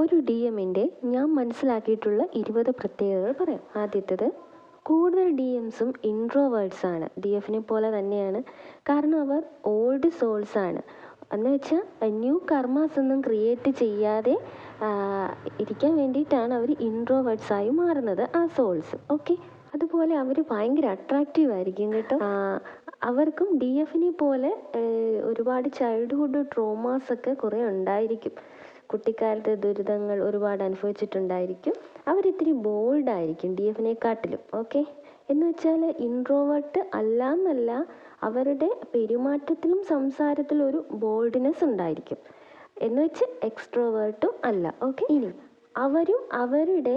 ഒരു ഡി എമ്മിന്റെ ഞാൻ മനസ്സിലാക്കിയിട്ടുള്ള ഇരുപത് പ്രത്യേകതകൾ പറയാം. ആദ്യത്തേത് കൂടുതൽ ഡി എംസും ഇൻട്രോവേർഡ്സ് ആണ്. ഡി എഫിനെ പോലെ തന്നെയാണ്. കാരണം അവർ ഓൾഡ് സോൾസ് ആണ്. എന്ന് വെച്ചാൽ ന്യൂ കർമാസ് ഒന്നും ക്രിയേറ്റ് ചെയ്യാതെ ഇരിക്കാൻ വേണ്ടിയിട്ടാണ് അവർ ഇൻട്രോവേർഡ്സ് ആയി മാറുന്നത് ആ സോൾസ് ഓക്കെ അതുപോലെ അവർ ഭയങ്കര അട്രാക്റ്റീവ് ആയിരിക്കും കേട്ടോ. അവർക്കും ഡി എഫിനെ പോലെ ഒരുപാട് ചൈൽഡ്ഹുഡ് ട്രോമാസ് ഒക്കെ കുറേ ഉണ്ടായിരിക്കും. കുട്ടിക്കാലത്തെ ദുരിതങ്ങൾ ഒരുപാട് അനുഭവിച്ചിട്ടുണ്ടായിരിക്കും. അവരിത്തിരി ബോൾഡ് ആയിരിക്കും ഡി എഫിനെക്കാട്ടിലും ഓക്കെ എന്ന് വെച്ചാൽ ഇൻട്രോവേർട്ട് അല്ല എന്നല്ല അവരുടെ പെരുമാറ്റത്തിലും സംസാരത്തിലും ഒരു ബോൾഡ്നെസ് ഉണ്ടായിരിക്കും. എന്ന് വെച്ച് എക്സ്ട്രോവേർട്ടും അല്ല ഓക്കെ ഇനി അവരും അവരുടെ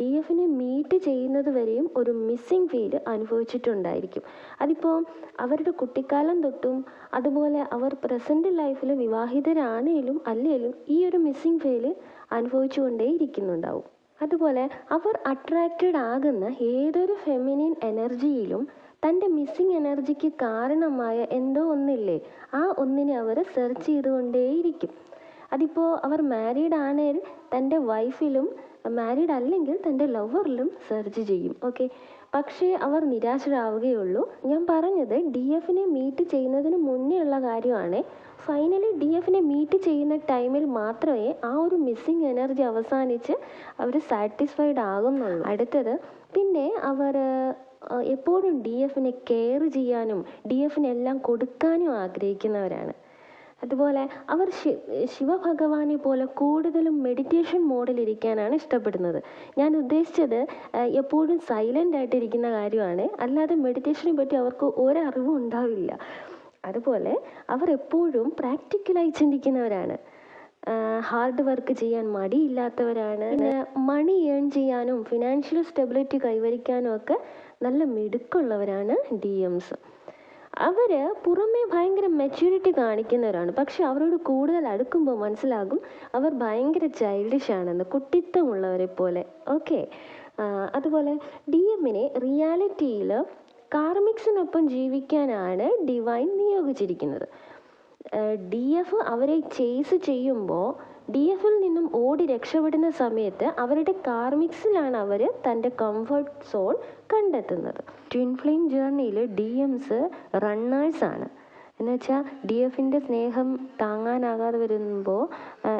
ഡി എഫിനെ മീറ്റ് ചെയ്യുന്നത് വരെയും ഒരു മിസ്സിങ് ഫീൽ അനുഭവിച്ചിട്ടുണ്ടായിരിക്കും. അതിപ്പോൾ അവരുടെ കുട്ടിക്കാലം തൊട്ടും അതുപോലെ അവർ പ്രസന്റ് ലൈഫിൽ വിവാഹിതരാണേലും അല്ലേലും ഈ ഒരു മിസ്സിങ് ഫീൽ അനുഭവിച്ചുകൊണ്ടേയിരിക്കുന്നുണ്ടാവും. അതുപോലെ അവർ അട്രാക്റ്റഡ് ആകുന്ന ഏതൊരു ഫെമിനിൻ എനർജിയിലും തന്റെ മിസ്സിങ് എനർജിക്ക് കാരണമായ എന്തോ ഒന്നില്ലേ ആ ഒന്നിനെ അവർ സെർച്ച് ചെയ്തുകൊണ്ടേയിരിക്കും. അതിപ്പോൾ അവർ മാരീഡ് ആണെങ്കിൽ തന്റെ വൈഫിലും മാരീഡ് അല്ലെങ്കിൽ തന്റെ ലവറിലും സെർച്ച് ചെയ്യും ഓക്കെ പക്ഷേ അവർ നിരാശരാവുകയുള്ളൂ. ഞാൻ പറഞ്ഞത് ഡി എഫിനെ മീറ്റ് ചെയ്യുന്നതിന് മുന്നേ ഉള്ള കാര്യമാണ്. ഫൈനലി ഡി എഫിനെ മീറ്റ് ചെയ്യുന്ന ടൈമിൽ മാത്രമേ ആ ഒരു മിസ്സിങ് എനർജി അവസാനിച്ച് അവർ സാറ്റിസ്ഫൈഡ് ആകുന്നുള്ളൂ. അടുത്തത് പിന്നെ അവർ എപ്പോഴും ഡി എഫിനെ കെയർ ചെയ്യാനും ഡി എഫിനെല്ലാം കൊടുക്കാനും ആഗ്രഹിക്കുന്നവരാണ്. അതുപോലെ അവർ ശിവഭഗവാനെ പോലെ കൂടുതലും മെഡിറ്റേഷൻ മോഡിലിരിക്കാനാണ് ഇഷ്ടപ്പെടുന്നത്. ഞാൻ ഉദ്ദേശിച്ചത് എപ്പോഴും സൈലന്റ് ആയിട്ടിരിക്കുന്ന കാര്യമാണ്. അല്ലാതെ മെഡിറ്റേഷനെ പറ്റി അവർക്ക് ഒരറിവും ഉണ്ടാവില്ല. അതുപോലെ അവർ എപ്പോഴും പ്രാക്ടിക്കലായി ചിന്തിക്കുന്നവരാണ്. ഹാർഡ് വർക്ക് ചെയ്യാൻ മടിയില്ലാത്തവരാണ്. പിന്നെ മണി ഏൺ ചെയ്യാനും ഫിനാൻഷ്യൽ സ്റ്റെബിലിറ്റി കൈവരിക്കാനും ഒക്കെ നല്ല മിടുക്കുള്ളവരാണ് ഡി എംസ് അവർ പുറമേ ഭയങ്കര മെച്യൂരിറ്റി കാണിക്കുന്നവരാണ്. പക്ഷെ അവരോട് കൂടുതൽ അടുക്കുമ്പോൾ മനസ്സിലാകും അവർ ഭയങ്കര ചൈൽഡിഷ് ആണെന്ന് കുട്ടിത്തമുള്ളവരെ പോലെ. ഓക്കെ അതുപോലെ ഡി എമ്മിനെ റിയാലിറ്റിയിൽ കാർമിക്സിനൊപ്പം ജീവിക്കാനാണ് ഡിവൈൻ നിയോഗിച്ചിരിക്കുന്നത്. ഡി എഫ് അവരെ ചേസ് ചെയ്യുമ്പോൾ ഡി എഫിൽ നിന്നും ഓടി രക്ഷപ്പെടുന്ന സമയത്ത് അവരുടെ കാർമിക്സിലാണ് അവർ തന്റെ കംഫർട്ട് സോൺ കണ്ടെത്തുന്നത്. ട്വിൻ ഫ്ലെയിം ജേർണിയിൽ ഡി എംസ് റണ്ണേഴ്സാണ് എന്നുവെച്ചാൽ ഡി എഫിന്റെ സ്നേഹം താങ്ങാനാകാതെ വരുമ്പോൾ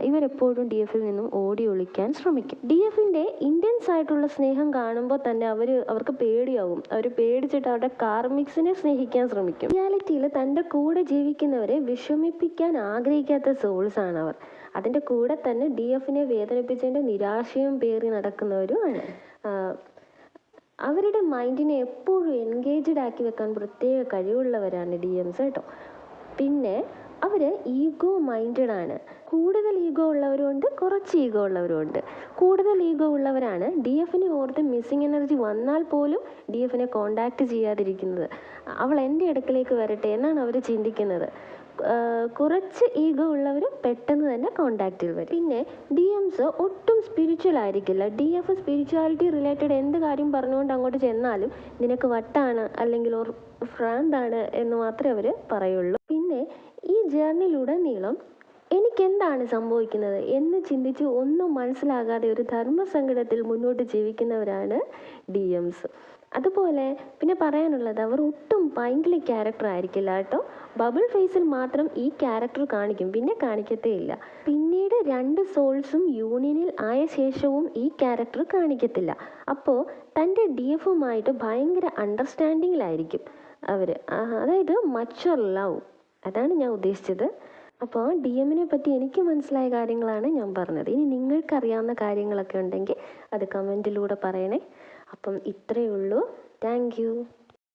ഇവരെപ്പോഴും ഡി എഫിൽ നിന്നും ഓടി ഒളിക്കാൻ ശ്രമിക്കും. ഡി എഫിന്റെ ഇന്ത്യൻസ് ആയിട്ടുള്ള സ്നേഹം കാണുമ്പോൾ തന്നെ അവർ അവർക്ക് പേടിയാവും. അവർ പേടിച്ചിട്ട് അവരുടെ കാർമിക്സിനെ സ്നേഹിക്കാൻ ശ്രമിക്കും. റിയാലിറ്റിയിൽ തന്റെ കൂടെ ജീവിക്കുന്നവരെ വിഷമിപ്പിക്കാൻ ആഗ്രഹിക്കാത്ത സോൾസ് ആണ് അവർ അതിന്റെ കൂടെ തന്നെ ഡി എഫിനെ വേദനിപ്പിച്ചതിന്റെ നിരാശയും പേറി നടക്കുന്നവരുമാണ്. അവരുടെ മൈൻഡിനെ എപ്പോഴും എൻഗേജ്ഡ് ആക്കി വെക്കാൻ പ്രത്യേക കഴിവുള്ളവരാണ് ഡി എംസ് കേട്ടോ. പിന്നെ അവർ ഈഗോ മൈൻഡഡ് ആണ്. കൂടുതൽ ഈഗോ ഉള്ളവരുണ്ട് കുറച്ച് ഈഗോ ഉള്ളവരുണ്ട്. കൂടുതൽ ഈഗോ ഉള്ളവരാണ് ഡി എഫിനെ ഓർത്ത് മിസ്സിങ് എനർജി വന്നാൽ പോലും ഡി എഫിനെ കോണ്ടാക്ട് ചെയ്യാതിരിക്കുന്നത്. അവൾ എന്റെ അടുക്കലേക്ക് വരട്ടെ എന്നാണ് അവർ ചിന്തിക്കുന്നത്. കുറച്ച് ഈഗോ ഉള്ളവർ പെട്ടെന്ന് തന്നെ കോണ്ടാക്റ്റിൽ വരും. പിന്നെ ഡി എംസ് ഒട്ടും സ്പിരിച്വൽ ആയിരിക്കില്ല. ഡി എഫ് സ്പിരിച്വാലിറ്റി റിലേറ്റഡ് എന്ത് കാര്യം പറഞ്ഞുകൊണ്ട് അങ്ങോട്ട് ചെന്നാലും നിനക്ക് വട്ടാണ് അല്ലെങ്കിൽ ഫ്രാൻഡാണ് എന്ന് മാത്രമേ അവർ പറയുള്ളൂ. പിന്നെ ഈ ജേർണിയിലുടനീളം എനിക്കെന്താണ് സംഭവിക്കുന്നത് എന്ന് ചിന്തിച്ച് ഒന്നും മനസ്സിലാകാതെ ഒരു ധർമ്മസങ്കടത്തിൽ മുന്നോട്ട് ജീവിക്കുന്നവരാണ് ഡി എംസ് അതുപോലെ പിന്നെ പറയാനുള്ളത് അവർ ഒട്ടും പൈങ്കിളി ക്യാരക്ടർ ആയിരിക്കില്ല കേട്ടോ. ബബിൾ ഫേസിൽ മാത്രം ഈ ക്യാരക്ടർ കാണിക്കും. പിന്നെ കാണിക്കത്തേ ഇല്ല പിന്നീട് രണ്ട് സോൾസും യൂണിയനിൽ ആയ ശേഷവും ഈ ക്യാരക്ടർ കാണിക്കത്തില്ല. അപ്പോൾ തന്റെ ഡി എഫുമായിട്ട് ഭയങ്കര അണ്ടർസ്റ്റാൻഡിങ്ങിലായിരിക്കും അവർ അതായത് മച്ചർ ലവ് അതാണ് ഞാൻ ഉദ്ദേശിച്ചത്. അപ്പോൾ ഡി എമ്മിനെ പറ്റി എനിക്ക് മനസ്സിലായ കാര്യങ്ങളാണ് ഞാൻ പറഞ്ഞത്. ഇനി നിങ്ങൾക്കറിയാവുന്ന കാര്യങ്ങളൊക്കെ ഉണ്ടെങ്കിൽ അത് കമന്റിലൂടെ പറയണേ. അപ്പം ഇത്രയേ ഉള്ളൂ. താങ്ക്